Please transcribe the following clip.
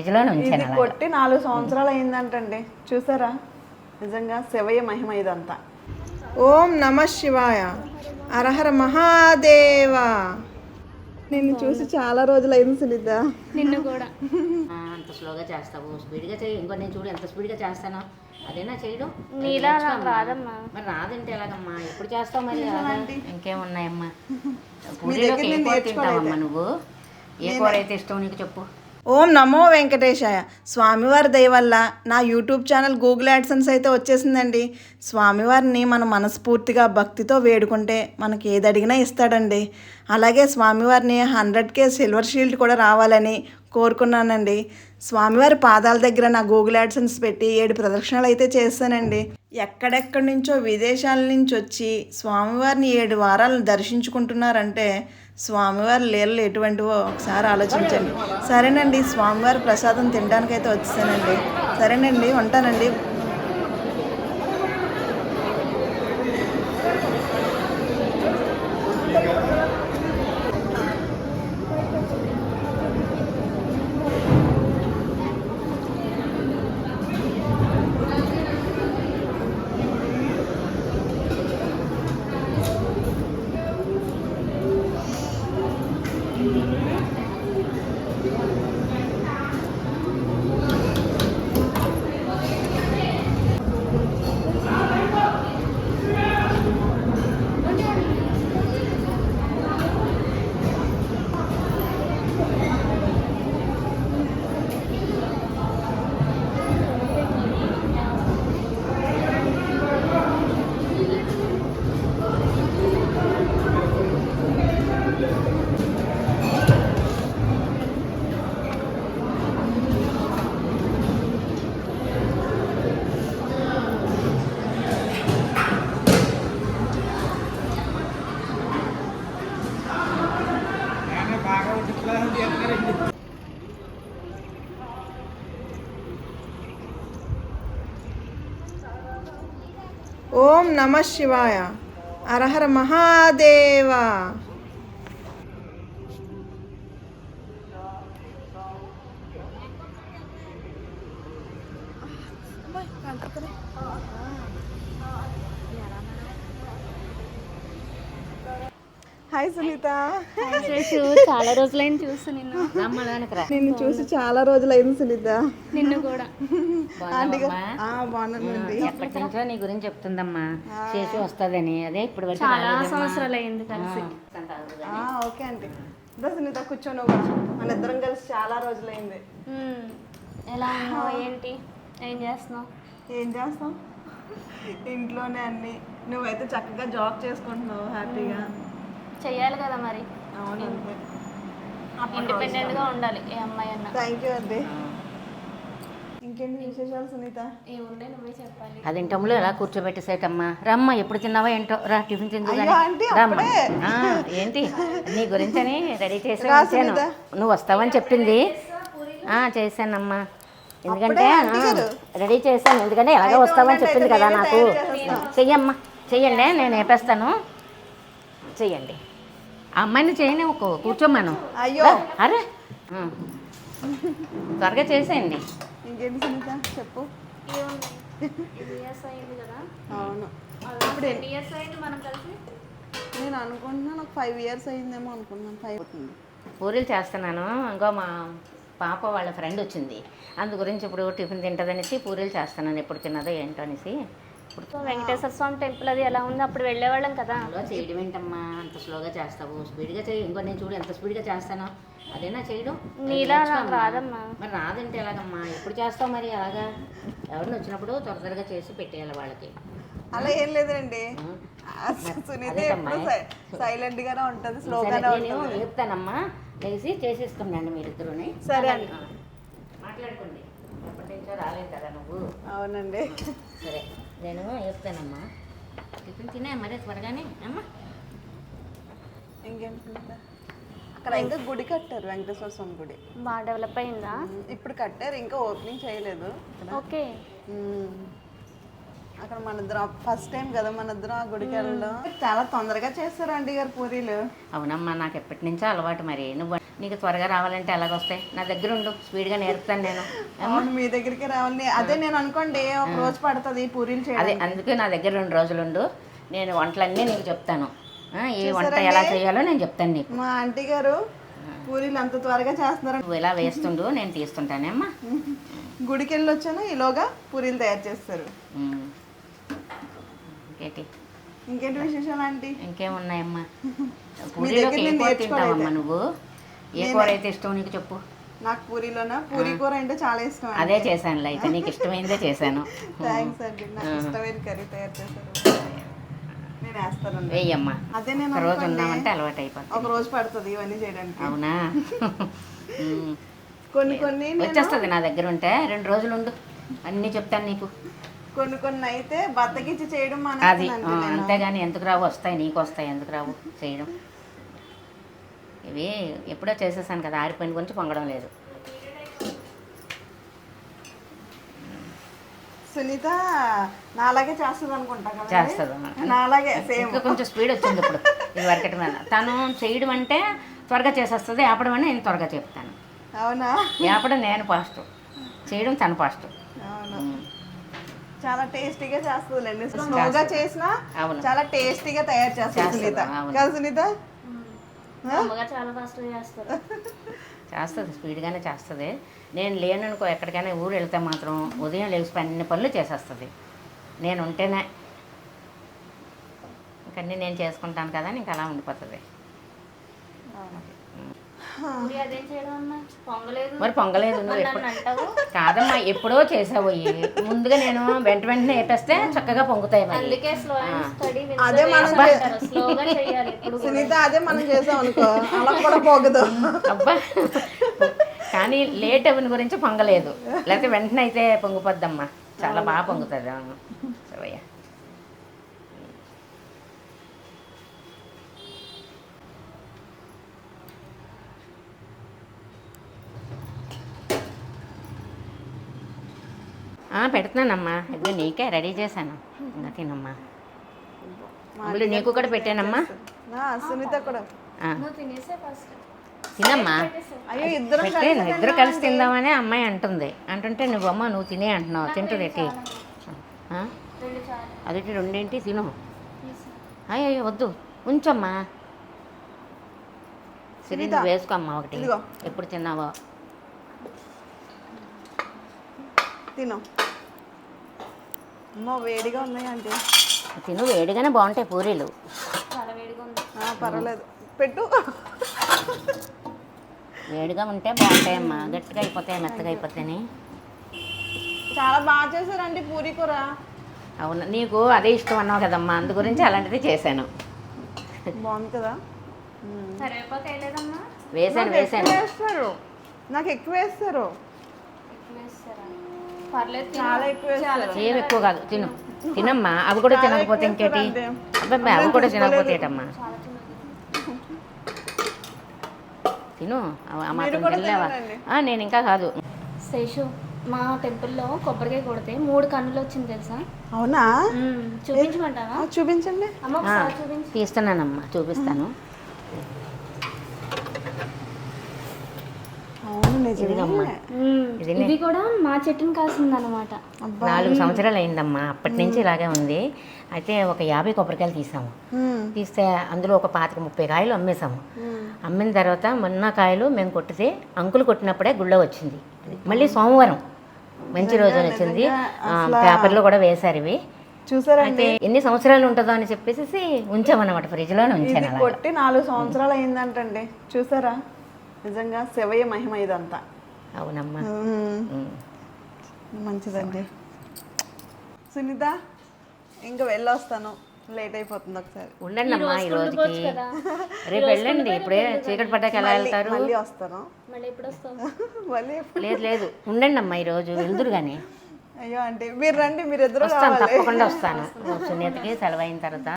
ఇది. కొట్టి నాలుగు సంవత్సరాలు అయిందంటండి. చూసారా? నిజంగా శివయ్య మహిమ ఇదంతా. ఓం నమ శివాయ. అరహర మహాదేవ. నిన్ను చూసి చాలా రోజులు అయింది సునీత. నిన్ను కూడా. ఆ, అంత స్లోగా చేస్తావు. స్పీడ్గా చేయి. ఇంకో నేను చూడు ఎంత స్పీడ్గా చేస్తానో. అదేనా చేయడం? నీలా రాదమ్మా. మరి రాదంటే ఎలాగమ్మా? ఎప్పుడు చేస్తావు మరి అలాగా? ఇంకేమున్నాయమ్మా? పూరీలోకి ఏ కూర తింటావమ్మా నువ్వు? ఏ కూర అయితే ఇష్టం నీకు చెప్పు. ఓం నమో వెంకటేశాయ. స్వామివారి దయ వల్ల నా యూట్యూబ్ ఛానల్ గూగుల్ యాడ్సన్స్ అయితే వచ్చేసిందండి. స్వామివారిని మనం మనస్ఫూర్తిగా భక్తితో వేడుకుంటే మనకి ఏది అడిగినా ఇస్తాడండి. అలాగే స్వామివారిని హండ్రెడ్ కే సిల్వర్ షీల్డ్ కూడా రావాలని కోరుకున్నానండి. స్వామివారి పాదాల దగ్గర నా గూగుల్ యాడ్సన్స్ పెట్టి ఏడు ప్రదక్షిణలు అయితే చేశానండి ఎక్కడెక్కడి నుంచో విదేశాల నుంచి వచ్చి స్వామివారిని ఏడు వారాలను దర్శించుకుంటున్నారంటే స్వామివారి లీలలు ఎటువంటివో ఒకసారి ఆలోచించండి. సరేనండి స్వామివారి ప్రసాదం తినడానికైతే వచ్చేసానండి. సరేనండి ఉంటానండి ఓం నమ శివాయ. అరహర మహాదేవా. హాయ్ సునీత శేషు చాలా రోజులైంది చూస్తూ నిన్ను. నిన్ను చూసి చాలా రోజులు అయింది సునీత. నిన్ను కూడా. బాగున్నానండి. ఎప్పటి నుంచో నీ గురించి చెప్తుందమ్మా. చేసి వస్తుందని. అదే ఇప్పుడు వరకు చాలా. సంవత్సరాలు అయింది కలిసి. ఓకే అండి. సునీత కూర్చొని మన ఇద్దరం కలిసి చాలా రోజులైంది. ఎలా ఉన్నావు? ఏంటి? ఏం చేస్తున్నావు? ఏం చేస్తాం? ఇంట్లోనే అన్ని. నువ్వైతే చక్కగా జాబ్ చేసుకుంటున్నావు హ్యాపీగా. చెయ్యాలి కదా మరి. అవునండి ఇండిపెండెంట్గా ఉండాలి ఏ అమ్మాయి అన్న. థ్యాంక్ యూ అండి ఇంకేంటి విశేషాలు సునీత? ఏముండే నువ్వే చెప్పాలి. అది ఇంటంలో ఎలా కూర్చోబెట్టేసేటమ్మా రమ్మ ఎప్పుడు తిన్నావా ఏంటో? రా టిఫిన్ ఆంటీ, రమ్మ. ఏంటి? నీ గురించని రెడీ చేసి సునీత. నువ్వు వస్తావని చెప్పింది. ఆ చేశానమ్మా. ఎందుకంటే? రెడీ చేశాను. ఎందుకంటే ఎలాగో వస్తావని చెప్పింది కదా నాకు. చెయ్యమ్మా. చెయ్యండి నేను వేపేస్తాను చెయ్యండి. అమ్మాయిని చేయని ఒక కూర్చోమ్మాను అయ్యో. అరే. త్వరగా చేసేయండి. ఇంకేంటి సునీత? చెప్పు. ఇయర్స్ అయింది కదా అవును ఇప్పుడు. ఎన్ని ఇయర్స్ అయింది మనం కలిసి? నేను అనుకుంటున్నాను ఒక ఫైవ్ ఇయర్స్ అయిందేమో అనుకున్నాను ఫైవ్ అవుతుంది. పూరీలు చేస్తున్నాను. ఇంకో మా పాప వాళ్ళ ఫ్రెండ్ వచ్చింది. అందు గురించి ఇప్పుడు టిఫిన్ తింటదనేసి పూరీలు చేస్తున్నాను. ఎప్పుడు తిన్నదో ఏంటో అనేసి. ఇప్పుడు వెంకటేశ్వర స్వామి టెంపుల్ అది ఎలా ఉంది అప్పుడు వెళ్ళేవాళ్ళం కదా. చేయడం ఏంటమ్మా? అంత స్లోగా చేస్తావు. స్పీడ్గా చేయి. ఇంకో నేను చూడు ఎంత స్పీడ్గా చేస్తానో. అదేనా చేయడం. నీలా. రాదమ్మా. మరి రాదంటే ఎలాగమ్మా? ఎప్పుడు చేస్తావు మరి అలాగా? ఎవరిని వచ్చినప్పుడు త్వర త్వరగా చేసి పెట్టేయాలి వాళ్ళకి. అలా ఏం లేదండి సునీత సైలెంట్ గానే ఉంటది స్లోగానే ఉంటుంది. చెప్తానమ్మా లేచి చేసేసుకున్నాను మీరిద్దరుని. సరే అండి. ఆ, రాలేదు కదా నువ్వు. అవునండి. సరే నేను చెప్తానమ్మా. టిఫిన్ తినే మరి త్వరగానే అమ్మా. అక్కడ ఇంకా గుడి కట్టారు వెంకటేశ్వర స్వామి గుడి. బాగా డెవలప్ అయిందా? ఇప్పుడు కట్టారు ఇంకా ఓపెనింగ్ చేయలేదు. ఓకే. అక్కడ మన ఇద్దరం ఫస్ట్ టైం కదా మన ఇద్దరం ఆ గుడికి వెళ్ళడం చాలా తొందరగా చేస్తారు ఆంటీ గారు పూరీలు. అవునమ్మా నాకు ఎప్పటి నుంచో అలవాటు మరి. నువ్వు నీకు త్వరగా రావాలంటే ఎలాగొస్తాయి నా దగ్గర ఉండు స్పీడ్గా నేర్పుతాను నేను. అవును మీ దగ్గరికి రావాలి. అదే నేను అనుకోండి ఒక రోజు పడుతుంది పూరీలు చేయడం. అదే అందుకే నా దగ్గర రెండు రోజులు ఉండు. నేను వంటలన్నీ నీకు చెప్తాను. ఏ వంట ఎలా చేయాలో నేను చెప్తాను నీకు. మా ఆంటీ గారు పూరీలు అంత త్వరగా చేస్తున్నారు. నువ్వు ఎలా వేస్తుండు నేను తీస్తుంటానేమ్మా గుడికి వెళ్ళి వచ్చాను ఈలోగా పూరీలు తయారు చేస్తారు. ఇంకేంటి? ఇంకేంటి విశేషాలు ఆంటీ? ఇంకేమున్నాయమ్మా? తింటావమ్మా నువ్వు. ఏ కూర అయితే ఇష్టం నీకు చెప్పు. నాకు పూరీలోన? పూరీ కూర అంటే చాలా ఇష్టం అదే చేశానులే అయితే నీకు ఇష్టమైందే చేశాను. థ్యాంక్స్ అండి నాకు ఇష్టమైన కర్రీ తయారు చేశారు. నేను వేస్తానండి వేయమ్మా అదే నేను రోజు ఉన్నామంటే అలవాటు అయిపోతుంది ఒక రోజు పడుతుంది ఇవన్నీ చేయడానికి. అవునా. కొన్ని కొన్ని నేను- వచ్చేస్తుంది నా దగ్గర ఉంటే రెండు రోజులు ఉండు. అన్నీ చెప్తాను నీకు. కొన్ని కొన్ని అయితే బద్దకిచ్చి చేయడం అది. అంతేగాని ఎందుకు రావు? వస్తాయి నీకు వస్తాయి ఎందుకు రావు? చేయడం. ఇవి ఎప్పుడో చేసేసాను కదా ఆరిపోయిన గురించి పొంగడం లేదు. సునీత నాలాగే చేస్తుంది అనుకుంటా కదా చేస్తుంది నాలాగే సేమ్. కొంచెం స్పీడ్ వచ్చింది ఇప్పుడు ఇది వరకటి మీద. తను చేయడం అంటే త్వరగా చేసేస్తుంది ఆపడం అని నేను త్వరగా చెప్తాను. అవునా? ఆపడం నేను ఫాస్ట్ చేయడం తను ఫాస్ట్ అవును. చాలా టేస్టీగా చేస్తుందిలేండి. స్లోగా చేసినా అవును. చాలా టేస్టీగా తయారు చేస్తుంది చేస్తుంది, సునీత. కదా సునీత? చాలా ఫాస్ట్గా చేస్తారు. చేస్తుంది స్పీడ్గానే చేస్తుంది. నేను లేననుకో ఎక్కడికైనా ఊరు వెళ్తే మాత్రం ఉదయం లేచి అన్ని పనులు చేసేస్తుంది. నేను ఉంటేనే ఇంకన్నీ నేను చేసుకుంటాను కదా నీకు అలా ఉండిపోతుంది. మరి పొంగలేదు నువ్వు ఎప్పుడు? కాదమ్మా ఎప్పుడో చేసావు. ముందుగా నేను వెంట వెంటనే వేపేస్తే చక్కగా పొంగుతాయి మరి. అదే మనం అంటారు. స్లోగా చేయాలి ఎప్పుడు కూడా. సునీత అదే మనం చేసాం అనుకో అలా కూడా పోగదు. అబ్బా. కానీ లేట్ అవిన గురించి పొంగలేదు. లేకపోతే వెంటనే అయితే పొంగిపోద్దమ్మా. చాలా బాగా పొంగుతుంది అవును. శివయ్య ఆ, పెడుతున్నానమ్మా. ఇదిగో నీకే రెడీ చేశాను. ఇంకా తినమ్మా. మళ్ళీ నీకు కూడా పెట్టానమ్మా. ఆ, సునీత కూడా. ఆ, నువ్వు తినేసే ఫస్ట్. తినమ్మా. అయ్యో ఇద్దరం నువ్వు కలిసి తిందామని అమ్మాయి అంటుంది. అంటుంటే నువ్వమ్మ నువ్వు తినే అంటున్నావు. తింటుంది ఎట్టి? అదొకటి రెండేంటి? తిను. అయ్యో అయ్యో వద్దు. ఉంచమ్మా. సిరింజ్ వేసుకోమ్మా ఒకటి. ఇదిగో. ఎప్పుడు తిన్నావో. తిను. అమ్మో వేడిగా ఉన్నాయి అంటే తిను వేడిగానే బాగుంటాయి పూరీలు. చాలా వేడిగా ఉంది. ఆ, పర్వాలేదు. పెట్టు. వేడిగా ఉంటే బాగుంటాయమ్మా. గట్టిగా అయిపోతాయి మెత్తగా అయిపోతాయని. చాలా బాగా చేశారండి పూరీ కూర. అవును నీకు అదే ఇష్టం అన్నావు కదమ్మా. అందు గురించి అలాంటిది చేశాను. బాగుంది కదా? వేసాను నాకు వేసాను నాకు ఎక్కువ వేస్తారు. ఎక్కువ వేస్తారా? పర్లేదు. చాలా ఎక్కువ ఏం ఎక్కువ కాదు తిను. తినమ్మా అవి కూడా తినకపోతే ఇంకేటి? అబ్బాయి అవి కూడా తినకపోతే ఏటమ్మా తిను. మాత్రం తినలేవా? నేను ఇంకా కాదు. శేషు మా టెంపుల్లో కొబ్బరికాయ కొడితే మూడు కన్నులు వచ్చింది తెలుసా? అవునా? చూపించమంటావా? ఆ, చూపించండి. తీస్తున్నానమ్మా చూపిస్తాను అవును నిజమే. ఇది ఇది కూడా మా చెట్టుని కాసింది అనమాట నాలుగు సంవత్సరాలు అయిందమ్మా అప్పటి నుంచి ఇలాగే ఉంది. అయితే ఒక యాభై కొబ్బరికాయలు తీసాము. తీస్తే అందులో ఒక పాతిక ముప్పై కాయలు అమ్మేసాము మ్మ్. అమ్మిన తర్వాత మొన్న కాయలు మేము కొట్టితే అంకులు కొట్టినప్పుడే గుళ్ళో వచ్చింది. మళ్ళీ సోమవారం మంచి రోజున వచ్చింది. పేపర్లో కూడా వేశారు ఇవి. చూసారా అయితే ఎన్ని సంవత్సరాలు ఉంటుందో అని చెప్పేసి ఉంచామన్నమాట. ఫ్రిడ్జ్లోనే ఉంచాను ఇది అలా కొట్టి నాలుగు సంవత్సరాలు అయిందంటండి చూసారా? నిజంగా శివయ్య మహిమ ఇదంతా. అవునమ్మా. మంచిదండి. సునీత ఇంకా వెళ్ళొస్తాను. లేట్ అయిపోతుంది ఒకసారి. ఉండండి అమ్మా ఈ రోజుకి. రేపు వెళ్ళండి ఇప్పుడే చీకటి పడ్డాక ఎలా వెళ్తారు మళ్ళీ వస్తాను. మళ్ళీ ఎప్పుడు మళ్ళీ లేదు లేదు. ఉండండి అమ్మా ఈరోజు వెళ్దురు కానీ అయ్యో అంటే మీరు రండి మీరు ఇద్దరు వస్తాను తప్పకుండా వస్తాను. సునీతకి సెలవు అయిన తర్వాత.